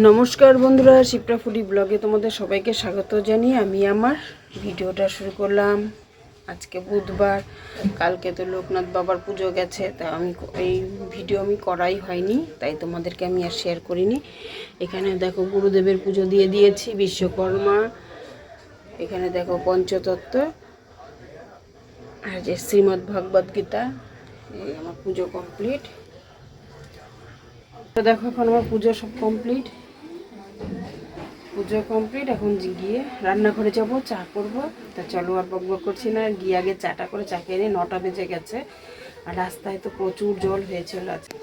নমস্কার বন্ধুরা, শিপ্রা ফুডি ব্লগে তোমাদের সবাইকে স্বাগত জানিয়ে আমি আমার ভিডিওটা শুরু করলাম। আজকে বুধবার, কালকে তো লোকনাথ বাবার পুজো গেছে, তা আমি এই ভিডিও আমি করাই হয়নি, তাই তোমাদেরকে আমি আর শেয়ার করিনি। এখানে দেখো গুরুদেবের পুজো দিয়ে দিয়েছি, বিশ্বকর্মা। এখানে দেখো পঞ্চতত্ত্ব আর যে শ্রীমদ্ ভগবদ গীতা, এই আমার পুজো কমপ্লিট তো দেখো এখন আমার পুজো সব কমপ্লিট পুজো কমপ্লিট এখন গিয়ে রান্নাঘরে যাব, চা করব। তা চলো আর বক করছি না, গিয়ে আগে চাটা করে চা খেয়ে নটা বেজে গেছে। আর রাস্তায় তো প্রচুর জল হয়েছিল আজকে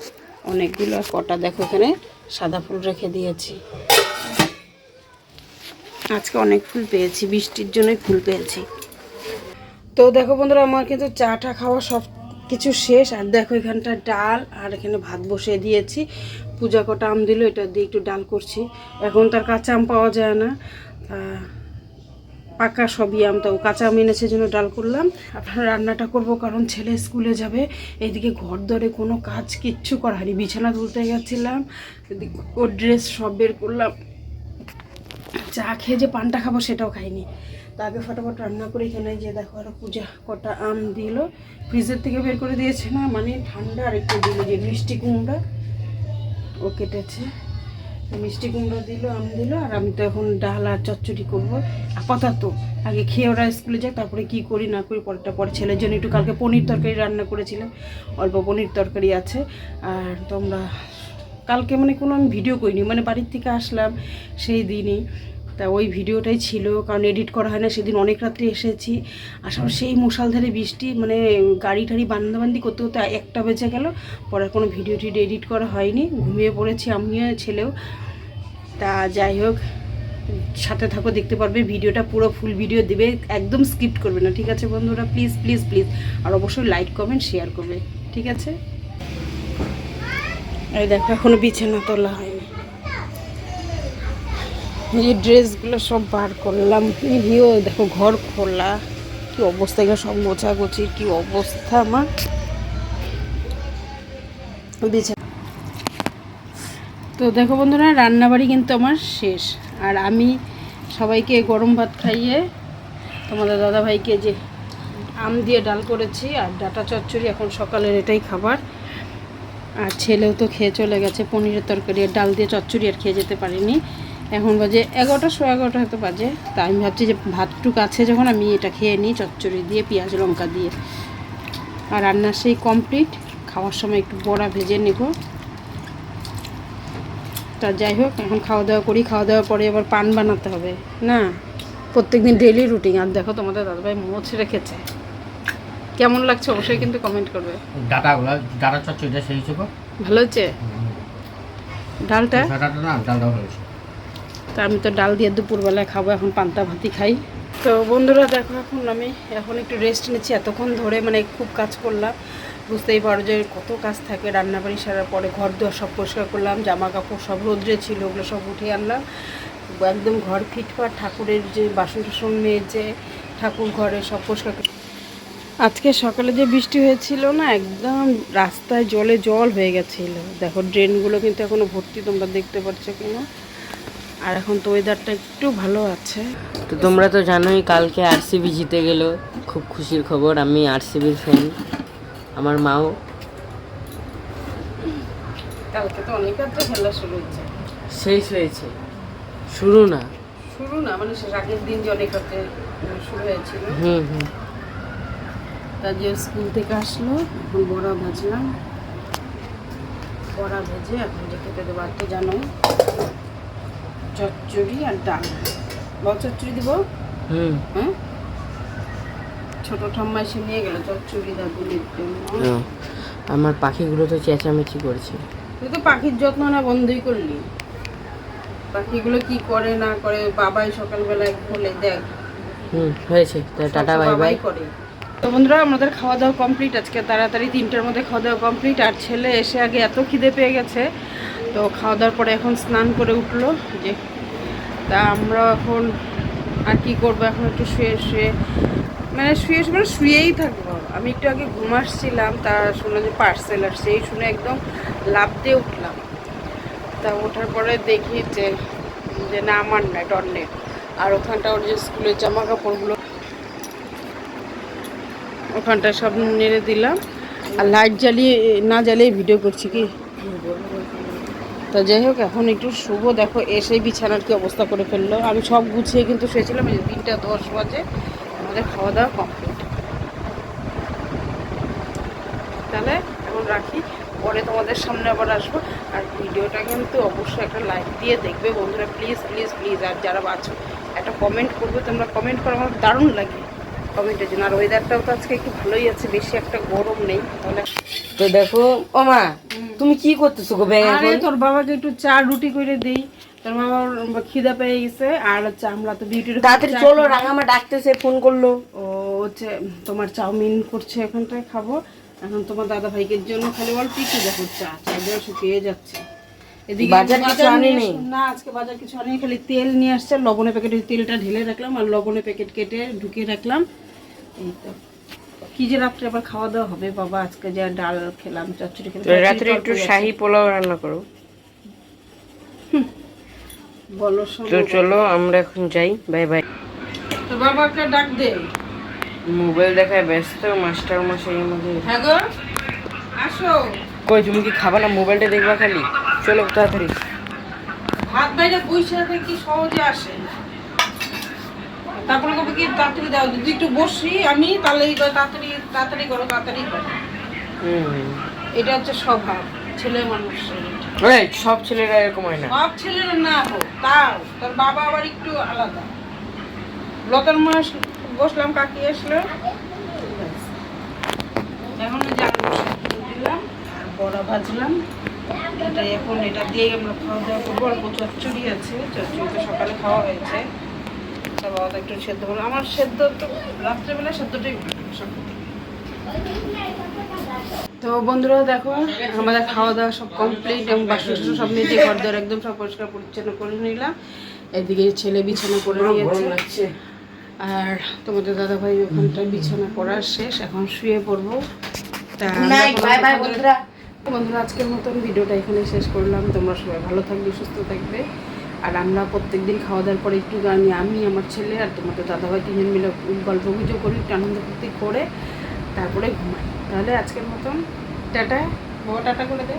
অনেকগুলো, আর কটা দেখো এখানে সাদা ফুল রেখে দিয়েছি। আজকে অনেক ফুল পেয়েছি, বৃষ্টির জন্যই ফুল পেয়েছি। তো দেখো বন্ধুরা, আমার কিন্তু চাটা খাওয়া সব কিছু শেষ। আর দেখো এখানটা ডাল, আর এখানে ভাত বসিয়ে দিয়েছি। পূজা কটা আম দিল, এটা দিয়ে একটু ডাল করছি। এখন তার কাঁচা আম পাওয়া যায় না। পাকা সবই আম, তো কাঁচা আম এনেছে জন্য ডাল করলাম। আপনার রান্নাটা করব, কারণ ছেলে স্কুলে যাবে। এইদিকে ঘর দরে কোনো কাজ কিচ্ছু করা হয়নি বিছানা তুলতে গেছিলাম ওর ড্রেস সব বের করলাম। চা খেয়ে যে পানটা খাব সেটাও খাইনি। তা আগে ফটাফট রান্না করে এখানে যে দেখো আরও পূজা কটা আম দিল। ফ্রিজের থেকে বের করে দিয়েছে না মানে ঠান্ডা আর একটু দিল, যে মিষ্টি কুমড়া। ও কেটেছে। মিষ্টি কুমড়ো দিল, আম দিল, আর আমি তো এখন ডাল আর চচ্চড়ি করব। আপাতত, আগে খেয়ে ওরা স্কুলে যাক, তারপরে কি করি না করি, পরেরটা পরে ছেলের জন্য একটু কালকে পনির তরকারি রান্না করেছিলাম। অল্প পনির তরকারি আছে। আর তোমরা, কালকে মানে কোনো আমি ভিডিও করিনি মানে বাড়ির থেকে আসলাম সেই দিনই। তা ওই ভিডিওটাই ছিল, কারণ এডিট করা হয় না, সেদিন অনেক রাত্রে এসেছি। আসার সেই মশালধারে বৃষ্টি মানে গাড়ি টাড়ি বান্দাবান্দি করতে করতে একটা বেজে গেল, পরে কোনো ভিডিও টিডিও এডিট করা হয়নি, ঘুমিয়ে পড়েছি আমিও, ছেলেও। তা যাই হোক, সাথে থাকো, দেখতে পারবে ভিডিওটা, পুরো ফুল ভিডিও দেবে, একদম স্কিপ করবে না, ঠিক আছে বন্ধুরা? প্লিজ প্লিজ প্লিজ আর অবশ্যই লাইক কমেন্ট শেয়ার করবে, ঠিক আছে? দেখো, এখনও বিছানা তোলা হয়নি এই ড্রেসগুলো সব বার করলাম। ইও দেখো ঘর খোলা। কি অবস্থা, এগুলো সব গোছাগুছি, কি অবস্থা আমার। তো দেখো বন্ধুরা, রান্নাবাড়ি কিন্তু আমার শেষ। আর আমি সবাইকে গরম ভাত খাইয়ে তোমাদের দাদাভাইকে যে আম দিয়ে ডাল করেছি আর ডাটা চচ্চড়ি, এখন সকালের এটাই খাবার। আর ছেলেও তো খেয়ে চলে গেছে, পনিরের তরকারি আর ডাল দিয়ে চচ্চড়ি আর খেয়ে যেতে পারিনি। এখন বাজে এগারোটা শো এগারোটা হয়তো বাজে। তা আমি ভাবছি যে ভাতটুক আছে যখন আমি এটা খেয়ে নিই চচ্চড়ি দিয়ে পেঁয়াজ লঙ্কা দিয়ে। আর রান্নার সেই কমপ্লিট খাওয়ার সময় একটু বড়া ভেজে নেব। তা যাই হোক এখন খাওয়া দাওয়া করি। খাওয়া দাওয়ার পরে আবার পান বানাতে হবে না? প্রত্যেকদিন ডেলি রুটিন আর দেখো তোমাদের দাদাভাই মোচ রেখেছে কেমন লাগছে অবশ্যই কিন্তু কমেন্ট করবে। ডাটাগুলো ডাটা চচ্চড়িটা সেই হিসেবে ভালো হচ্ছে ডালটা? ডাটাটা না ডালটা হয়েছে। তা আমি তো ডাল দিয়ে দুপুরবেলায় খাব, এখন পান্তা ভাতি খাই। তো বন্ধুরা, দেখো এখন আমি এখন একটু রেস্ট নিচ্ছি, এতক্ষণ ধরে মানে খুব কাজ করলাম। বুঝতেই পারো যে কত কাজ থাকে, রান্নাবাড়ি সারার পরে ঘর দুয়ার সব পরিষ্কার করলাম জামা কাপড় সব রোদ্রে ছিল, ওগুলো সব উঠে আনলাম। একদম ঘর ফিটফাট, ঠাকুরের যে বাসন টাসন মেজে ঠাকুর ঘরে সব পরিষ্কার করে- আজকে সকালে যে বৃষ্টি হয়েছিল না, একদম রাস্তায় জলে জল হয়ে গেছিল। দেখো ড্রেনগুলো কিন্তু এখনও ভর্তি, তোমরা দেখতে পাচ্ছ কিনা। আর এখন তো ওয়েদারটা একটু ভালো আছে। তো তোমরা তো জানোই কালকে আরসিবি জিতে গেল। খুব খুশির খবর আমি আরসিবির ফ্যান আমার মাও। কালকে তো অনেক রাত্রে খেলা শুরু হয়েছে। শেষ হয়েছে। শুরু না। শুরু না মানে সে আগের দিন যে অনেক রাত্রে শুরু হয়েছিল। হুম হুম। তা যে স্কুল থেকে আসলো এখন বড়া ভাজলাম। বড়া ভেজে এখন যে খেতে দেবো আর তো জানোই। চচ্চড়ি আর ডাল। বল চচ্চড়ি দিব? হুম। হ্যাঁ ছোট ঠাম্মা এসে নিয়ে গেল চচ্চড়ি দাদুলির জন্য। আমার পাখিগুলো তো চেঁচামেচি করছে। তুই তো পাখির যত্ন না বন্ধই করলি। পাখিগুলো কি করে না করে বাবাই সকালবেলায় বলে দেখ হুম হয়েছে। Tata bye bye. করে। তো বন্ধুরা আমাদের খাওয়া দাওয়া কমপ্লিট। আজকে তাড়াতাড়ি তিনটার মধ্যে খাওয়া দাওয়া কমপ্লিট। আর ছেলে এসে আগে এত খিদে পেয়ে গেছে। তো খাওয়া দাওয়ার পরে এখন স্নান করে উঠল যে, তা আমরা এখন আর কি করব? এখন একটু শুয়ে শুয়ে মানে শুয়ে শুয়ে মানে শুয়েই থাকব। আমি একটু আগে ঘুম আসছিলাম, তা শুনলাম যে পার্সেল আসছে। এই শুনে একদম লাভ দিয়ে উঠলাম। তা ওঠার পরে দেখি যে যে না, আমার নাই টর্নেট আর ওখানটা ওর যে স্কুলের জামা কাপড়গুলো ওখানটা সব নেড়ে দিলাম। আর লাইট জ্বালিয়ে, না জ্বালিয়ে ভিডিও করছি কি? তা যাই হোক, এখন একটু শুভ দেখো এসে বিছানার কি অবস্থা করে ফেলল। আমি সব গুছিয়ে কিন্তু শুয়েছিলাম যে তিনটা দশ বাজে, আমাদের খাওয়া দাওয়া কমপ্লিট তাহলে এখন রাখি, পরে তোমাদের সামনে আবার আসব। আর ভিডিওটা কিন্তু অবশ্যই একটা লাইক দিয়ে দেখবে বন্ধুরা প্লিজ প্লিজ প্লিজ আর যারা বাঁচো একটা কমেন্ট করবে, তোমরা কমেন্ট করো, আমার দারুণ লাগে। কমেন্টের জন্য আর ওয়েদারটাও তো আজকে একটু ভালোই আছে বেশি একটা গরম নেই। তো দেখো ও মা তুমি কি করতেছো গো ব্যাগ আরে তোর বাবাকে একটু চা রুটি করে দেই। তোর খিদা পেয়ে গেছে আর হচ্ছে আমরা তো বিউটির তাড়াতাড়ি চলো রাঙামা ডাকতেছে ফোন করল। ও হচ্ছে তোমার চাউমিন করছে এখানটায় খাব। এখন তোমার দাদা ভাইকের জন্য খালি অল্প একটু দেখো চা চাটা শুকিয়ে যাচ্ছে। এদিকে বাজার কিছু আনেনি? না আজকে বাজার কিছু আনি খালি তেল নিয়ে আসছে লবণের প্যাকেটে তেলটা ঢেলে রাখলাম আর লবণের প্যাকেট কেটে ঢুকিয়ে রাখলাম। এই তো। কি যে রাত্রে আবার খাওয়া দাওয়া হবে বাবা আজকে যা ডাল খেলাম চচ্চড়ি খেলাম রাত্রে একটু শাহি পোলাও রান্না করো। বলো তো চলো আমরা এখন যাই। Bye bye. তোর বাবাকে ডাক দে। মোবাইল দেখায় ব্যস্ত মাস্টার মশাই আমাদের হ্যাঁ গো আসো। কই তুমি কি খাবা না মোবাইলটা দেখবা খালি? চলো তাড়াতাড়ি। ভাত বাইরে বসে কি সহজে আসে। তারপরে কবে কি তাড়াতাড়ি দাও যদি একটু বসি আমি তাহলে তাড়াতাড়ি তাড়াতাড়ি করো তাড়াতাড়ি করো। এটা হচ্ছে স্বভাব ছেলে। এই সব ছেলেরা এরকম হয় না। সব ছেলেরা না হোক তাও তোর বাবা আবার একটু আলাদা। লতার মাস বসলাম কাকি আসলো এখন ওই যে আলু দিলাম আর বড়া ভাজলাম। এটা এখন এটা দিয়ে আমরা খাওয়া দাওয়া করব। অল্প চচ্চড়ি আছে চচ্চড়ি তো সকালে খাওয়া হয়েছে। বাবা একটু সেদ্ধ করব আমার সেদ্ধ তো রাত্রেবেলা থেকে। তো বন্ধুরা দেখো আমাদের খাওয়া দাওয়া সব কমপ্লিট এবং বাসন টাসন সব নিজে ঘর দর একদম সব পরিষ্কার পরিচ্ছন্ন করে নিলাম। এদিকে ছেলে বিছানা করে নিয়েছে আর তোমাদের দাদা ভাই ওখানটায় বিছানা করা শেষ এখন শুয়ে পড়ব। তা বন্ধুরা। বন্ধুরা আজকের মতন ভিডিওটা এখানে শেষ করলাম। তোমরা সবাই ভালো থাকবে সুস্থ থাকবে। আর আমরা প্রত্যেকদিন খাওয়া দাওয়ার পরে একটু আমি আমি, আমার ছেলে আর তোমাদের দাদাভাই তিনজন মিলে গল্প গুজব করি, একটু আনন্দ ফুর্তি করে তারপরে ঘুমাই। তাহলে আজকের মতন, টাটা, বউ, টাটা করে দে।